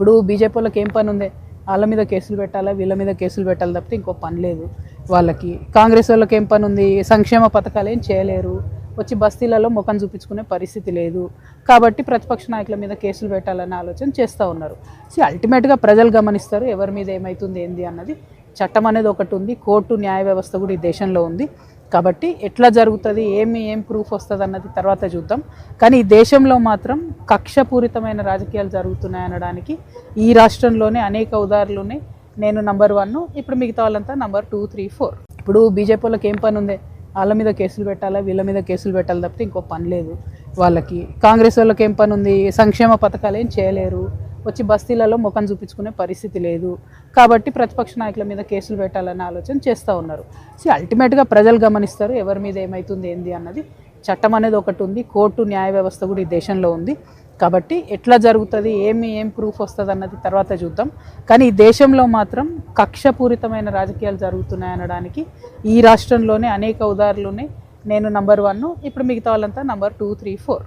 ఇప్పుడు బీజేపీ వాళ్ళకి ఏం పని ఉంది? వాళ్ళ మీద కేసులు పెట్టాలా? వీళ్ళ మీద కేసులు పెట్టాలి తప్పితే ఇంకో పని లేదు వాళ్ళకి. కాంగ్రెస్ వాళ్ళకి ఏం పని ఉంది? సంక్షేమ పథకాలు ఏం చేయలేరు. వచ్చి బస్తీలలో ముఖం చూపించుకునే పరిస్థితి లేదు. కాబట్టి ప్రతిపక్ష నాయకుల మీద కేసులు పెట్టాలనే ఆలోచన చేస్తూ ఉన్నారు. సో అల్టిమేట్గా ప్రజలు గమనిస్తారు ఎవరి మీద ఏమవుతుంది ఏంది అన్నది. చట్టం అనేది ఒకటి ఉంది. కోర్టు న్యాయ వ్యవస్థ కూడా ఈ దేశంలో ఉంది. కాబట్టి ఎట్లా జరుగుతుంది ఏమి ఏం ప్రూఫ్ వస్తుంది అన్నది తర్వాత చూద్దాం. కానీ ఈ దేశంలో మాత్రం కక్షపూరితమైన రాజకీయాలు జరుగుతున్నాయి అనడానికి ఈ రాష్ట్రంలోనే అనేక ఉదాహరణలు ఉన్నాయి నేను నంబర్ వన్ ఇప్పుడు మిగతా వాళ్ళంతా నంబర్ టూ త్రీ ఫోర్ ఇప్పుడు బీజేపీ వాళ్ళకి ఏం పని ఉంది? వాళ్ళ మీద కేసులు పెట్టాలా? వీళ్ళ మీద కేసులు పెట్టాలి తప్పితే ఇంకో పని లేదు వాళ్ళకి. కాంగ్రెస్ వాళ్ళకి ఏం పని ఉంది? సంక్షేమ పథకాలు ఏం చేయలేరు. వచ్చి బస్తీలలో ముఖం చూపించుకునే పరిస్థితి లేదు. కాబట్టి ప్రతిపక్ష నాయకుల మీద కేసులు పెట్టాలనే ఆలోచన చేస్తూ ఉన్నారు. సో అల్టిమేట్గా ప్రజలు గమనిస్తారు ఎవరి మీద ఏమవుతుంది ఏంది అన్నది. చట్టం అనేది ఒకటి ఉంది కోర్టు న్యాయ వ్యవస్థ కూడా ఈ దేశంలో ఉంది. కాబట్టి ఎట్లా జరుగుతుంది ఏమి ఏం ప్రూఫ్ వస్తుంది అన్నది తర్వాత చూద్దాం. కానీ ఈ దేశంలో మాత్రం కక్షపూరితమైన రాజకీయాలు జరుగుతున్నాయి అనడానికి ఈ రాష్ట్రంలోనే అనేక ఉదాహరణలు ఉన్నాయి. నేను నంబర్ వన్ ఇప్పుడు మిగతా వాళ్ళంతా నంబర్ టూ త్రీ ఫోర్.